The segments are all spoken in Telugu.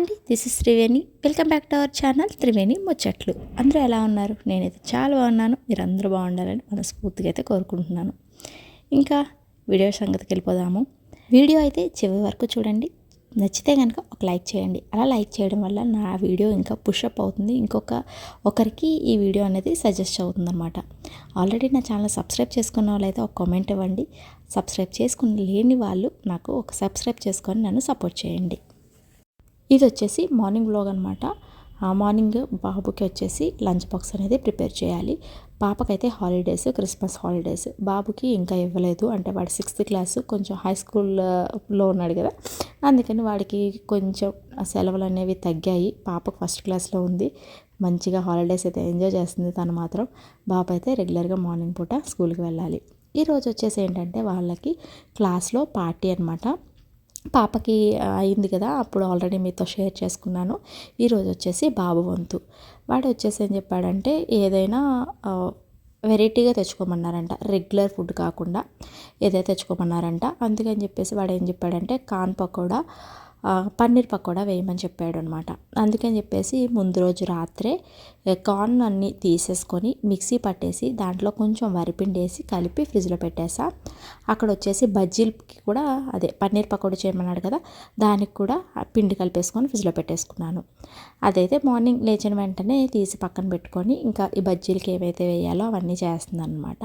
అండి this is Triveni welcome back to our channel Triveni ముచ్చట్లు అందరూ ఎలా ఉన్నారు? నేనైతే చాలా బాగున్నాను. మీరు అందరూ బాగుండాలని మనస్ఫూర్తిగా అయితే కోరుకుంటున్నాను. ఇంకా వీడియో సంగతికి వెళ్ళిపోదాము. వీడియో అయితే చివరి వరకు చూడండి. నచ్చితే కనుక ఒక లైక్ చేయండి. అలా లైక్ చేయడం వల్ల నా వీడియో ఇంకా పుషప్ అవుతుంది. ఇంకొక ఒకరికి ఈ వీడియో అనేది సజెస్ట్ అవుతుంది అనమాట ఆల్రెడీ నా ఛానల్ సబ్స్క్రైబ్ చేసుకున్న వాళ్ళైతే ఒక కామెంట్ ఇవ్వండి. సబ్స్క్రైబ్ చేసుకుని లేని వాళ్ళు నాకు ఒక సబ్స్క్రైబ్ చేసుకొని నన్ను సపోర్ట్ చేయండి. ఇది వచ్చేసి మార్నింగ్ వ్లాగ్ అనమాట మార్నింగ్ బాబుకి వచ్చేసి లంచ్ బాక్స్ అనేది ప్రిపేర్ చేయాలి. పాపకైతే హాలిడేస్ క్రిస్మస్ హాలిడేస్. బాబుకి ఇంకా ఇవ్వలేదు. అంటే వాడు సిక్స్త్ క్లాస్ కొంచెం హై స్కూల్లో ఉన్నాడు కదా. అందుకని వాడికి కొంచెం సెలవులు అనేవి తగ్గాయి. పాపకు ఫస్ట్ క్లాస్లో ఉంది. మంచిగా హాలిడేస్ అయితే ఎంజాయ్ చేస్తుంది తను మాత్రం. బాబు అయితే రెగ్యులర్గా మార్నింగ్ పూట స్కూల్కి వెళ్ళాలి. ఈరోజు వచ్చేసి ఏంటంటే వాళ్ళకి క్లాస్లో పార్టీ అనమాట పాపకి అయింది కదా అప్పుడు ఆల్రెడీ మీతో షేర్ చేసుకున్నాను. ఈరోజు వచ్చేసి బాబు వంతు. వాడు వచ్చేసి ఏం చెప్పాడంటే ఏదైనా వెరైటీగా తెచ్చుకోమన్నారంట. రెగ్యులర్ ఫుడ్ కాకుండా ఏదైతే తెచ్చుకోమన్నారంట. అందుకని చెప్పేసి వాడు ఏం చెప్పాడంటే కాన్ పకోడా పన్నీర్ పకోడా వేయమని చెప్పాడు అనమాట అందుకని చెప్పేసి ముందు రోజు రాత్రే కార్న్ అన్ని తీసేసుకొని మిక్సీ పట్టేసి దాంట్లో కొంచెం వరిపిండి వేసి కలిపి ఫ్రిడ్జ్లో పెట్టేసా. అక్కడ వచ్చేసి బజ్జీలకి కూడా అదే పన్నీర్ పకోడా చేయమన్నాడు కదా దానికి కూడా పిండి కలిపేసుకొని ఫ్రిడ్జ్లో పెట్టేసుకున్నాను. అదైతే మార్నింగ్ లేచిన వెంటనే తీసి పక్కన పెట్టుకొని ఇంకా ఈ బజ్జీలకి ఏవైతే వేయాలో అవన్నీ చేస్తుంది అనమాట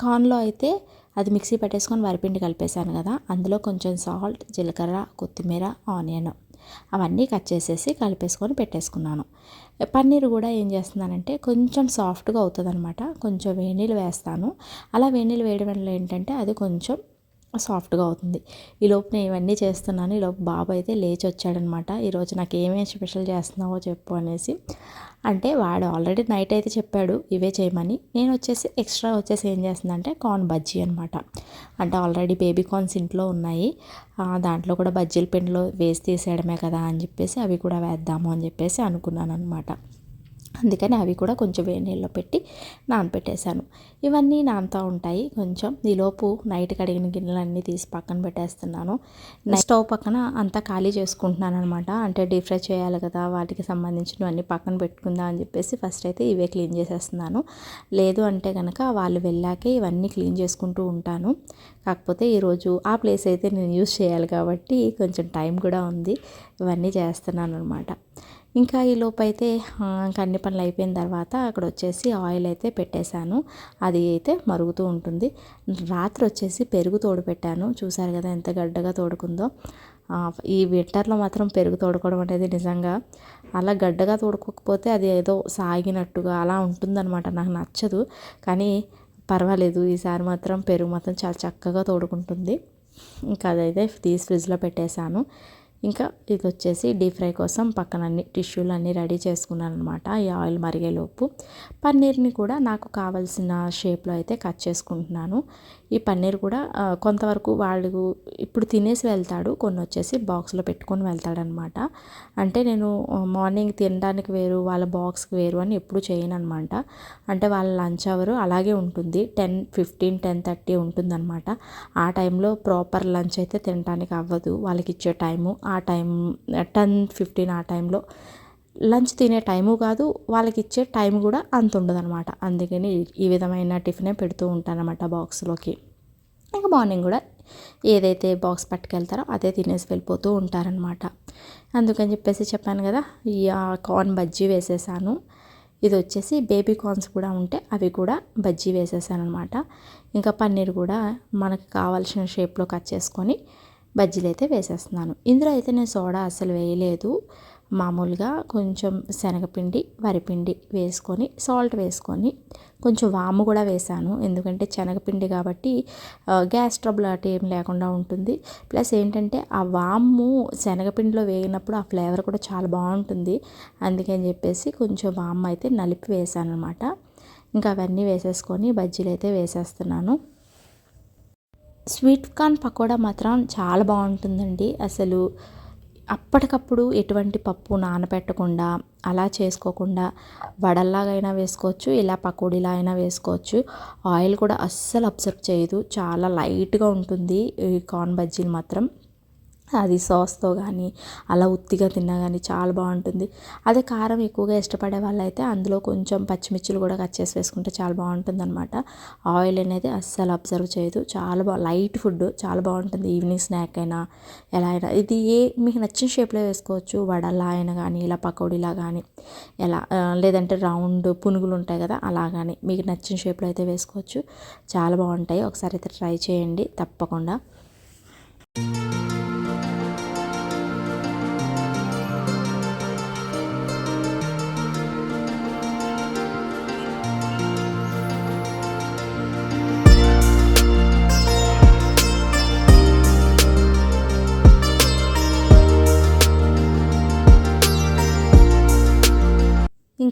కార్న్లో అయితే అది మిక్సీ పెట్టేసుకొని వరిపిండి కలిపేశాను కదా అందులో కొంచెం సాల్ట్ జీలకర్ర కొత్తిమీర ఆనియన్ అవన్నీ కట్ చేసేసి కలిపేసుకొని పెట్టేసుకున్నాను. పన్నీర్ కూడా ఏం చేస్తున్నానంటే కొంచెం సాఫ్ట్గా అవుతుంది అనమాట కొంచెం వేణీలు వేస్తాను. అలా వేణీలు వేయడం వల్ల ఏంటంటే అది కొంచెం సాఫ్ట్గా అవుతుంది. ఈ లోపు నేను ఇవన్నీ చేస్తున్నాను. ఈ లోపు బాబు అయితే లేచి వచ్చాడనమాట ఈరోజు నాకు ఏమేమి స్పెషల్ చేస్తున్నావో చెప్పు అనేసి. అంటే వాడు ఆల్రెడీ నైట్ అయితే చెప్పాడు ఇవే చేయమని. నేను వచ్చేసి ఎక్స్ట్రా వచ్చేసి ఏం చేస్తుందంటే కార్న్ బజ్జీ అనమాట. అంటే ఆల్రెడీ బేబీ కార్న్స్ ఇంట్లో ఉన్నాయి. దాంట్లో కూడా బజ్జీల పిండిలో వేసి తీసేయడమే కదా అని చెప్పేసి అవి కూడా వేద్దాము అని చెప్పేసి అనుకున్నాను అనమాట అందుకని అవి కూడా కొంచెం వేడి నీళ్ళలో పెట్టి నానపెట్టేశాను. ఇవన్నీ నానుతూ ఉంటాయి. కొంచెం ఈలోపు నైట్ కడిగిన గిన్నెలన్నీ తీసి పక్కన పెట్టేస్తున్నాను. స్టవ్ పక్కన అంతా ఖాళీ చేసుకుంటున్నాను అనమాట అంటే డీప్ ఫ్రై చేయాలి కదా వాటికి సంబంధించినవన్నీ పక్కన పెట్టుకుందా అని చెప్పేసి ఫస్ట్ అయితే ఇవే క్లీన్ చేసేస్తున్నాను. లేదు అంటే కనుక వాళ్ళు వెళ్ళాకే ఇవన్నీ క్లీన్ చేసుకుంటూ ఉంటాను. కాకపోతే ఈరోజు ఆ ప్లేస్ అయితే నేను యూజ్ చేయాలి కాబట్టి కొంచెం టైం కూడా ఉంది. ఇవన్నీ చేస్తున్నాను అనమాట ఇంకా ఈ లోపైతే అయితే ఇంకా అన్ని పనులు అయిపోయిన తర్వాత అక్కడ వచ్చేసి ఆయిల్ అయితే పెట్టేశాను. అది అయితే మరుగుతూ ఉంటుంది. రాత్రి వచ్చేసి పెరుగు తోడు పెట్టాను చూసారు కదా ఎంత గడ్డగా తోడుకుందో. ఈ వింటర్లో మాత్రం పెరుగు తోడుకోవడం అనేది నిజంగా అలా గడ్డగా తోడుకోకపోతే అది ఏదో సాగినట్టుగా అలా ఉంటుందన్నమాట. నాకు నచ్చదు. కానీ పర్వాలేదు. ఈసారి మాత్రం పెరుగు మాత్రం చాలా చక్కగా తోడుకుంటుంది. ఇంకా అదైతే తీసి ఫ్రిడ్జ్లో పెట్టేశాను. ఇంకా ఇది వచ్చేసి డీప్ ఫ్రై కోసం పక్కన అన్ని టిష్యూలు అన్నీ రెడీ చేసుకున్నాను అనమాట ఈ ఆయిల్ మరిగేలోపు. పన్నీర్ని కూడా నాకు కావాల్సిన షేప్లో అయితే కట్ చేసుకుంటున్నాను. ఈ పన్నీర్ కూడా కొంతవరకు వాళ్ళు ఇప్పుడు తినేసి వెళ్తాడు కొన్ని వచ్చేసి బాక్స్లో పెట్టుకొని వెళ్తాడనమాట. అంటే నేను మార్నింగ్ తినడానికి వేరు వాళ్ళ బాక్స్కి వేరు అని ఎప్పుడు చేయను అనమాట అంటే వాళ్ళ లంచ్ అవర్ అలాగే ఉంటుంది టెన్ ఫిఫ్టీన్ టెన్ థర్టీ ఉంటుందన్నమాట ఆ టైంలో ప్రాపర్ లంచ్ అయితే తినడానికి అవ్వదు వాళ్ళకి ఇచ్చే టైము ఆ టైం టెన్ ఫిఫ్టీన్ ఆ టైంలో లంచ్ తినే టైము కాదు వాళ్ళకి ఇచ్చే టైం కూడా అంత ఉండదు అనమాట అందుకని ఈ విధమైన టిఫినే పెడుతూ ఉంటాను బాక్స్లోకి. ఇంకా మార్నింగ్ కూడా ఏదైతే బాక్స్ పట్టుకెళ్తారో అదే తినేసి వెళ్ళిపోతూ ఉంటారనమాట అందుకని చెప్పేసి చెప్పాను కదా ఈ కార్న్ బజ్జీ వేసేసాను. ఇది వచ్చేసి బేబీ కార్న్స్ కూడా ఉంటే అవి కూడా బజ్జీ వేసేసాను అనమాట ఇంకా పన్నీర్ కూడా మనకు కావాల్సిన షేప్లో కట్ చేసుకొని బజ్జీలు అయితే వేసేస్తున్నాను. ఇందులో అయితే నేను సోడా అసలు వేయలేదు. మామూలుగా కొంచెం శనగపిండి వరిపిండి వేసుకొని సాల్ట్ వేసుకొని కొంచెం వాము కూడా వేసాను. ఎందుకంటే శనగపిండి కాబట్టి గ్యాస్ ట్రబుల్ అటు ఏం లేకుండా ఉంటుంది. ప్లస్ ఏంటంటే ఆ వాము శనగపిండిలో వేగినప్పుడు ఆ ఫ్లేవర్ కూడా చాలా బాగుంటుంది. అందుకని చెప్పేసి కొంచెం వాము అయితే నలిపి వేసాను అనమాట ఇంకా అవన్నీ వేసేసుకొని బజ్జీలు అయితే వేసేస్తున్నాను. స్వీట్ కార్న్ పకోడా మాత్రం చాలా బాగుంటుందండి. అసలు అప్పటికప్పుడు ఎటువంటి పప్పు నానబెట్టకుండా అలా చేసుకోకుండా వడల్లాగైనా వేసుకోవచ్చు ఇలా పకోడీలా అయినా వేసుకోవచ్చు. ఆయిల్ కూడా అస్సలు అబ్సర్బ్ చేయదు. చాలా లైట్గా ఉంటుంది ఈ కార్న్ బజ్జీలు మాత్రం. అది సాస్తో కానీ అలా ఉత్తిగా తిన్నా కానీ చాలా బాగుంటుంది. అదే కారం ఎక్కువగా ఇష్టపడే వాళ్ళైతే అందులో కొంచెం పచ్చిమిర్చిలు కూడా కట్ చేసి వేసుకుంటే చాలా బాగుంటుంది అనమాట ఆయిల్ అనేది అస్సలు అబ్జర్వ్ చేయదు. చాలా బాగా లైట్ ఫుడ్ చాలా బాగుంటుంది. ఈవినింగ్ స్నాక్ అయినా ఎలా అయినా. ఇది ఏ మీకు నచ్చిన షేప్లో వేసుకోవచ్చు. వడలా అయినా కానీ ఇలా పకోడీలా కానీ ఎలా లేదంటే రౌండ్ పునుగులు ఉంటాయి కదా అలా కానీ మీకు నచ్చిన షేప్లో అయితే వేసుకోవచ్చు. చాలా బాగుంటాయి. ఒకసారి అయితే ట్రై చేయండి. తప్పకుండా.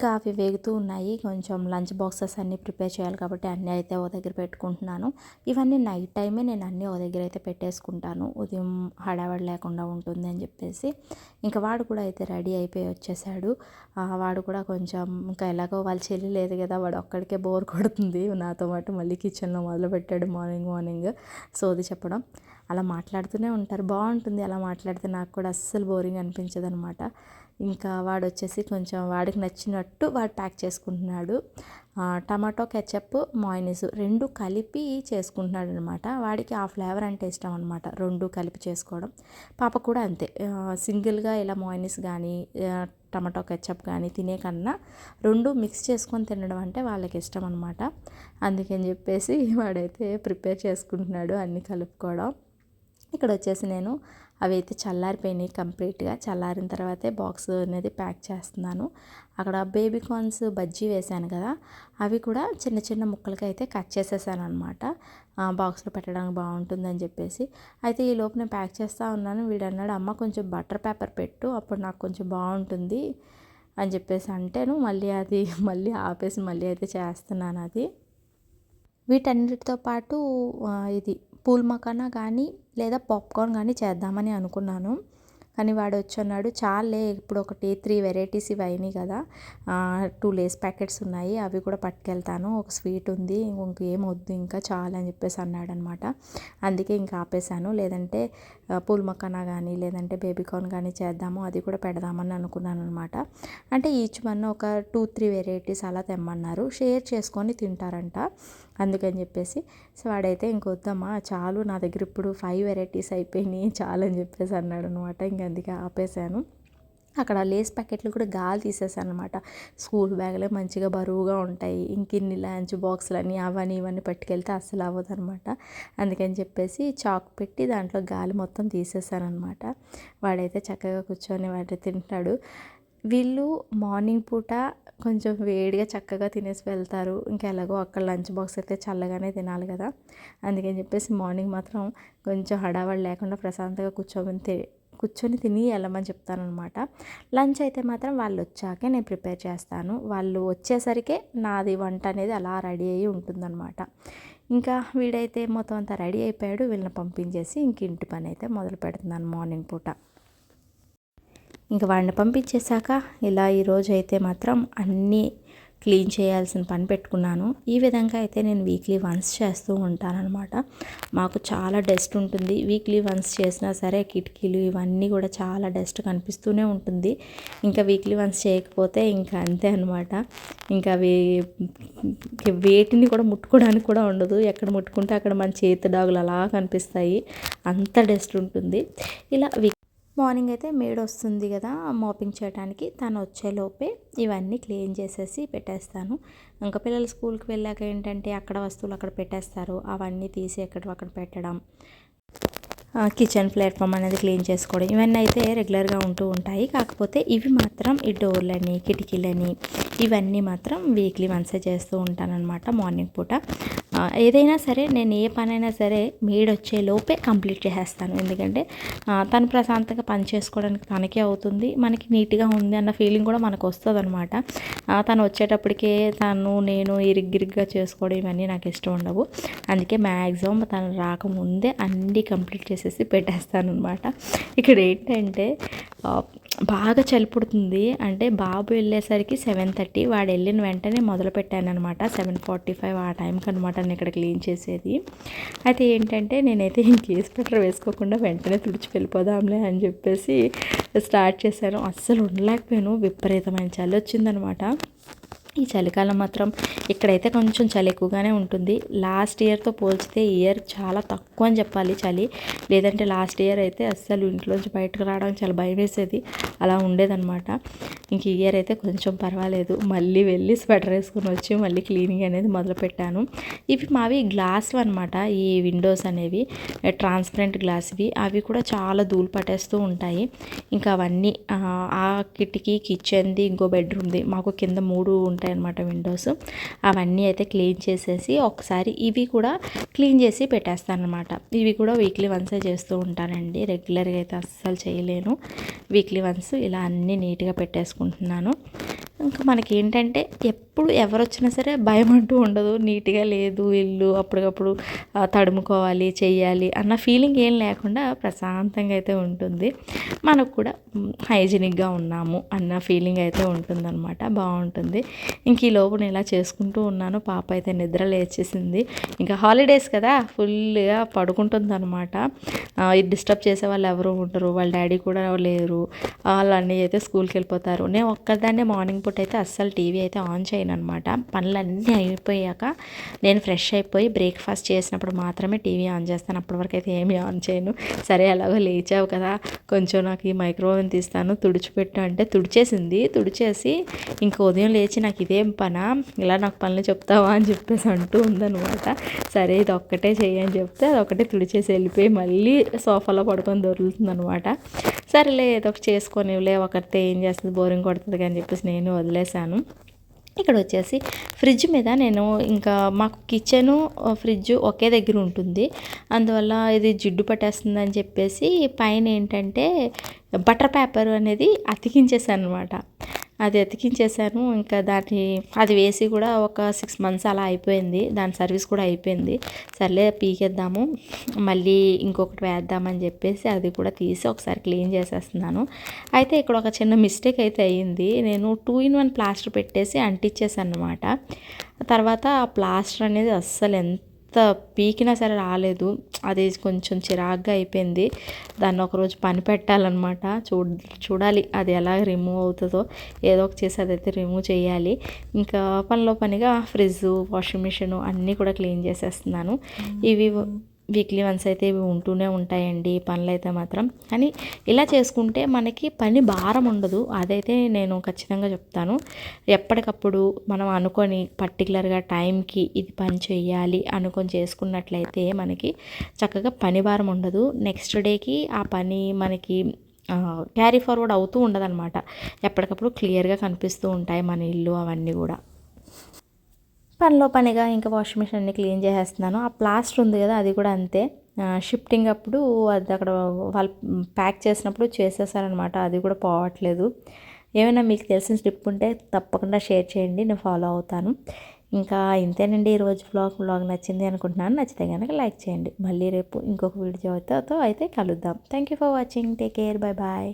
ఇంకా అవి వేగుతూ ఉన్నాయి. కొంచెం లంచ్ బాక్సెస్ అన్నీ ప్రిపేర్ చేయాలి కాబట్టి అన్నీ అయితే ఓ దగ్గర పెట్టుకుంటున్నాను. ఇవన్నీ నైట్ టైమే నేను అన్నీ ఓ దగ్గర అయితే పెట్టేసుకుంటాను. ఉదయం హడావడి లేకుండా ఉంటుంది అని చెప్పేసి. ఇంకా వాడు కూడా అయితే రెడీ అయిపోయి వచ్చేసాడు. వాడు కూడా కొంచెం ఇంకా ఎలాగో వాళ్ళు చెల్లి లేదు కదా వాడు ఒక్కడికే బోర్ కొడుతుంది. నాతో పాటు మళ్ళీ కిచెన్లో మొదలు పెట్టాడు మార్నింగ్. మార్నింగ్ సోది చెప్పడం. అలా మాట్లాడుతూనే ఉంటారు. బాగుంటుంది అలా మాట్లాడితే నాకు కూడా అస్సలు బోరింగ్ అనిపించదు అనమాట ఇంకా వాడు వచ్చేసి కొంచెం వాడికి నచ్చినట్టు వాడు ప్యాక్ చేసుకుంటున్నాడు. టమాటో కెచప్ మాయినీస్ రెండు కలిపి చేసుకుంటున్నాడు అనమాట వాడికి ఆ ఫ్లేవర్ అంటే ఇష్టం అనమాట రెండు కలిపి చేసుకోవడం. పాప కూడా అంతే. సింగిల్గా ఇలా మాయినీస్ కానీ టమాటో కెచప్ కానీ తినే కన్నా రెండు మిక్స్ చేసుకొని తినడం అంటే వాళ్ళకి ఇష్టం అనమాట. అందుకని చెప్పేసి వాడైతే ప్రిపేర్ చేసుకుంటున్నాడు అన్నీ కలుపుకోవడం. ఇక్కడ వచ్చేసి నేను అవి అయితే చల్లారిపోయినాయి కంప్లీట్గా. చల్లారిన తర్వాతే బాక్స్ అనేది ప్యాక్ చేస్తున్నాను. అక్కడ బేబీ కార్న్స్ బజ్జీ వేశాను కదా అవి కూడా చిన్న చిన్న ముక్కలకి అయితే కట్ చేసేసాను అనమాట బాక్స్లో పెట్టడానికి బాగుంటుందని చెప్పేసి. అయితే ఈ లోపు నేను ప్యాక్ చేస్తూ ఉన్నాను. వీడు అన్నాడు అమ్మ కొంచెం బటర్ పేపర్ పెట్టు అప్పుడు నాకు కొంచెం బాగుంటుంది అని చెప్పేసి అంటేను. మళ్ళీ అది మళ్ళీ ఆపేసి మళ్ళీ అయితే చేస్తున్నాను అది. వీటన్నిటితో పాటు ఇది పూల్ మకానా కానీ లేదా పాప్కార్న్ కానీ చేద్దామని అనుకున్నాను. కానీ వాడు వచ్చి అన్నాడు చాలే ఇప్పుడు ఒకటి త్రీ వెరైటీస్ ఇవి అయినాయి కదా టూ లేస్ ప్యాకెట్స్ ఉన్నాయి అవి కూడా పట్టుకెళ్తాను. ఒక స్వీట్ ఉంది ఇంకేం వద్దు ఇంకా చాలు అని చెప్పేసి అన్నాడు అనమాట అందుకే ఇంకా ఆపేసాను లేదంటే పూల్ మకానా కానీ లేదంటే బేబీ కార్న్ కానీ చేద్దాము అది కూడా పెడదామని అనుకున్నాను అనమాట అంటే ఈచ్ వన్ ఒక టూ త్రీ వెరైటీస్ అలా తెమ్మన్నారు. షేర్ చేసుకొని తింటారంట. అందుకని చెప్పేసి. సో వాడైతే ఇంకొద్దమ్మా చాలు నా దగ్గర ఇప్పుడు ఫైవ్ వెరైటీస్ అయిపోయినాయి చాలు అని చెప్పేసి అన్నాడు అనమాట ఇంక అందుకే ఆపేశాను. అక్కడ లేస్ ప్యాకెట్లు కూడా గాలి తీసేసాను అనమాట స్కూల్ బ్యాగ్లే మంచిగా బరువుగా ఉంటాయి. ఇంకిన్ని లంచ్ బాక్సులు అని అవన్నీ ఇవన్నీ పట్టుకెళ్తే అస్సలు అవ్వదు అనమాట అందుకని చెప్పేసి చాక్ పెట్టి దాంట్లో గాలి మొత్తం తీసేసాను అనమాట వాడైతే చక్కగా కూర్చొని వాడు తింటాడు వీళ్ళు మార్నింగ్ పూట కొంచెం వేడిగా చక్కగా తినేసి వెళ్తారు. ఇంకా ఎలాగో అక్కడ లంచ్ బాక్స్ అయితే చల్లగానే తినాలి కదా. అందుకని చెప్పేసి మార్నింగ్ మాత్రం కొంచెం హడావడి లేకుండా ప్రశాంతంగా కూర్చోమని తి- కూర్చొని తిని వెళ్ళమని చెప్తానమాట లంచ్ అయితే మాత్రం వాళ్ళు వచ్చాకే నేను ప్రిపేర్ చేస్తాను. వాళ్ళు వచ్చేసరికి నాది వంట అనేది అలా రెడీ అయ్యి ఉంటుందన్నమాట. ఇంకా వీడైతే మొత్తం అంతా రెడీ అయిపోయాడు. వీళ్ళని పంపించేసి ఇంక ఇంటి పని అయితే మొదలు పెడుతున్నాను మార్నింగ్ పూట. ఇంకా వాడిని పంపించేశాక ఇలా ఈరోజు అయితే మాత్రం అన్నీ క్లీన్ చేయాల్సిన పని పెట్టుకున్నాను. ఈ విధంగా అయితే నేను వీక్లీ వన్స్ చేస్తూ ఉంటానన్నమాట. మాకు చాలా డస్ట్ ఉంటుంది. వీక్లీ వన్స్ చేసినా సరే కిటికీలు ఇవన్నీ కూడా చాలా డస్ట్ కనిపిస్తూనే ఉంటుంది. ఇంకా వీక్లీ వన్స్ చేయకపోతే ఇంకా అంతే అనమాట ఇంకా అవి వేటిని కూడా ముట్టుకోవడానికి కూడా ఉండదు. ఎక్కడ ముట్టుకుంటే అక్కడ మన చేతి డాగులు అలా కనిపిస్తాయి. అంత డస్ట్ ఉంటుంది. ఇలా వీ మార్నింగ్ అయితే మేడ్ వస్తుంది కదా మాపింగ్ చేయడానికి తను వచ్చేలోపే ఇవన్నీ క్లీన్ చేసేసి పెట్టేస్తాను. ఇంకా పిల్లలు స్కూల్కి వెళ్ళాక ఏంటంటే అక్కడ వస్తువులు అక్కడ పెట్టేస్తారు అవన్నీ తీసి ఎక్కడ అక్కడ పెట్టడం. కిచెన్ ప్లాట్ఫామ్ అనేది క్లీన్ చేసుకోవడం ఇవన్నీ అయితే రెగ్యులర్గా ఉంటూ ఉంటాయి. కాకపోతే ఇవి మాత్రం ఈ డోర్లని కిటికీలని ఇవన్నీ మాత్రం వీక్లీ వన్సే చేస్తూ ఉంటానన్నమాట మార్నింగ్ పూట. ఏదైనా సరే నేను ఏ పనైనా సరే మీడొచ్చే లోపే కంప్లీట్ చేసేస్తాను. ఎందుకంటే తను ప్రశాంతంగా పని చేసుకోవడానికి తనకే అవుతుంది. మనకి నీట్గా ఉంది అన్న ఫీలింగ్ కూడా మనకు వస్తుంది అనమాట తను వచ్చేటప్పటికే తను నేను ఇరిగ్గిరిగ్గా చేసుకోవడం ఇవన్నీ నాకు ఇష్టం ఉండవు. అందుకే మ్యాక్సిమం తను రాకముందే అన్నీ కంప్లీట్ చేసేసి పెట్టేస్తాను అనమాట ఇక్కడ ఏంటంటే బాగా చలి పుడుతుంది. అంటే బాబు వెళ్ళేసరికి సెవెన్ థర్టీ వాడు వెళ్ళిన వెంటనే మొదలు పెట్టాను అనమాట సెవెన్ ఫార్టీ ఫైవ్ ఆ టైంకి అనమాట నేను ఇక్కడ క్లీన్ చేసేది. అయితే ఏంటంటే నేనైతే ఇంక స్వెటర్ వేసుకోకుండా వెంటనే తుడిచి వెళ్ళిపోదాంలే అని చెప్పేసి స్టార్ట్ చేశాను. అస్సలు ఉండలేకపోయాను. విపరీతమైన చలి వచ్చిందనమాట ఈ చలికాలం మాత్రం ఇక్కడైతే కొంచెం చలి ఎక్కువగానే ఉంటుంది. లాస్ట్ ఇయర్తో పోల్చితే ఇయర్ చాలా తక్కువ అని చెప్పాలి చలి. లేదంటే లాస్ట్ ఇయర్ అయితే అస్సలు ఇంట్లోంచి బయటకు రావడానికి చాలా భయం వేసేది. అలా ఉండేదన్నమాట. ఇంక ఇయర్ అయితే కొంచెం పర్వాలేదు. మళ్ళీ వెళ్ళి స్వెటర్ వేసుకుని వచ్చి మళ్ళీ క్లీనింగ్ అనేది మొదలుపెట్టాను. ఇవి మావి గ్లాస్ అనమాట ఈ విండోస్ అనేవి ట్రాన్స్పరెంట్ గ్లాస్వి. అవి కూడా చాలా ధూళి పట్టేస్తూ ఉంటాయి. ఇంకా అవన్నీ ఆ కిటికీ కిచెన్ది ఇంకో బెడ్రూమ్ది మాకు కింద మూడు ఉంటాయి. ఉంటాయి అన్నమాట విండోస్ అవన్నీ అయితే క్లీన్ చేసేసి ఒకసారి ఇవి కూడా క్లీన్ చేసి పెట్టేస్తాను అనమాట ఇవి కూడా వీక్లీ వన్సే చేస్తూ ఉంటానండి. రెగ్యులర్గా అయితే అస్సలు చేయలేను. వీక్లీ వన్స్ ఇలా అన్నీ నీట్గా పెట్టేసుకుంటున్నాను. ఇంకా మనకి ఏంటంటే ఎప్పుడు ఎవరు వచ్చినా సరే భయం అంటూ ఉండదు. నీట్గా లేదు ఇల్లు అప్పటికప్పుడు తడుముకోవాలి చెయ్యాలి అన్న ఫీలింగ్ ఏం లేకుండా ప్రశాంతంగా అయితే ఉంటుంది. మనకు కూడా హైజీనిక్గా ఉన్నాము అన్న ఫీలింగ్ అయితే ఉంటుందన్నమాట. బాగుంటుంది. ఇంక ఈ లోపు నేను ఇలా చేసుకుంటూ ఉన్నాను. పాప అయితే నిద్ర లేచేసింది. ఇంకా హాలిడేస్ కదా ఫుల్గా పడుకుంటుంది అనమాట డిస్టర్బ్ చేసే వాళ్ళు ఎవరు ఉండరు. వాళ్ళ డాడీ కూడా లేరు. వాళ్ళన్నీ అయితే స్కూల్కి వెళ్ళిపోతారు. నేను ఒక్కదాన్నే మార్నింగ్ పూట అయితే అస్సలు టీవీ అయితే ఆన్ చేయను అనమాట పనులన్నీ అయిపోయాక నేను ఫ్రెష్ అయిపోయి బ్రేక్ఫాస్ట్ చేసినప్పుడు మాత్రమే టీవీ ఆన్ చేస్తాను. అప్పటివరకు అయితే ఏమీ ఆన్ చేయను. సరే అలాగో లేచావు కదా. కొంచెం నాకు ఈ మైక్రోవేవ్ తీస్తాను. తుడిచిపెట్టు అంటే తుడిచేసింది. తుడిచేసి ఇంక ఉదయం లేచి నాకు ఇదేం పనా? ఇలా నాకు పనులు చెప్తావా అని చెప్పేసి అంటూ ఉందనమాట సరే ఇది ఒక్కటే చేయని చెప్తే అది ఒకటే తుడిచేసి వెళ్ళిపోయి మళ్ళీ సోఫాలో పడుకొని దొరుకుతుంది అనమాట సరేలే ఏదో ఒకటి చేసుకొని లే ఒకరితే ఏం చేస్తుంది బోరింగ్ కొడుతుంది అని చెప్పేసి నేను వదిలేశాను. ఇక్కడ వచ్చేసి ఫ్రిడ్జ్ మీద నేను ఇంకా మాకు కిచెను ఫ్రిడ్జ్ ఒకే దగ్గర ఉంటుంది. అందువల్ల ఇది జిడ్డు పట్టేస్తుంది అని చెప్పేసి పైన ఏంటంటే బటర్ పేపర్ అనేది అతికించేసాను అనమాట అది అతికించేసాను ఇంకా దాన్ని అది వేసి కూడా ఒక సిక్స్ మంత్స్ అలా అయిపోయింది. దాని సర్వీస్ కూడా అయిపోయింది. సర్లే పీకేద్దాము. మళ్ళీ ఇంకొకటి వేద్దామని చెప్పేసి అది కూడా తీసి ఒకసారి క్లీన్ చేసేస్తున్నాను. అయితే ఇక్కడ ఒక చిన్న మిస్టేక్ అయితే అయ్యింది. నేను టూ ఇన్ వన్ ప్లాస్టర్ పెట్టేసి అంటించేసాను అనమాట తర్వాత ఆ ప్లాస్టర్ అనేది అస్సలు ఎంత పీకినా సరే రాలేదు. అది కొంచెం చిరాగ్గా అయిపోయింది. దాన్ని ఒకరోజు పని పెట్టాలన్నమాట. చూ చూడాలి అది ఎలా రిమూవ్ అవుతుందో. ఏదో ఒక చేసి అదైతే రిమూవ్ చేయాలి. ఇంకా పనిలో పనిగా ఫ్రిడ్జ్ వాషింగ్ మిషన్ అన్నీ కూడా క్లీన్ చేసేస్తున్నాను. ఇవి వీక్లీ వన్స్ అయితే ఇవి ఉంటూనే ఉంటాయండి పనులు అయితే మాత్రం. కానీ ఇలా చేసుకుంటే మనకి పని భారం ఉండదు. అదైతే నేను ఖచ్చితంగా చెప్తాను. ఎప్పటికప్పుడు మనం అనుకొని పర్టికులర్గా టైంకి ఇది పని చేయాలి అనుకొని చేసుకున్నట్లయితే మనకి చక్కగా పని భారం ఉండదు. నెక్స్ట్ డేకి ఆ పని మనకి క్యారీ ఫార్వర్డ్ అవుతూ ఉండదన్నమాట. ఎప్పటికప్పుడు క్లియర్గా కనిపిస్తూ ఉంటాయి మన ఇల్లు అవన్నీ కూడా. పనిలో పనిగా ఇంకా వాషింగ్ మిషన్ అన్ని క్లీన్ చేసేస్తున్నాను. ఆ ప్లాస్టర్ ఉంది కదా అది కూడా అంతే. షిఫ్టింగ్ అప్పుడు అది అక్కడ వాళ్ళు ప్యాక్ చేసినప్పుడు చేసేసారనమాట అది కూడా పోవట్లేదు. ఏమైనా మీకు తెలిసిన స్టిప్ ఉంటే తప్పకుండా షేర్ చేయండి నేను ఫాలో అవుతాను. ఇంకా ఇంతేనండి ఈరోజు బ్లాగ్ బ్లాగ్ నచ్చింది అనుకుంటున్నాను. నచ్చితే కనుక లైక్ చేయండి. మళ్ళీ రేపు ఇంకొక వీడియోతో అయితే కలుద్దాం. Thank you for watching take care bye bye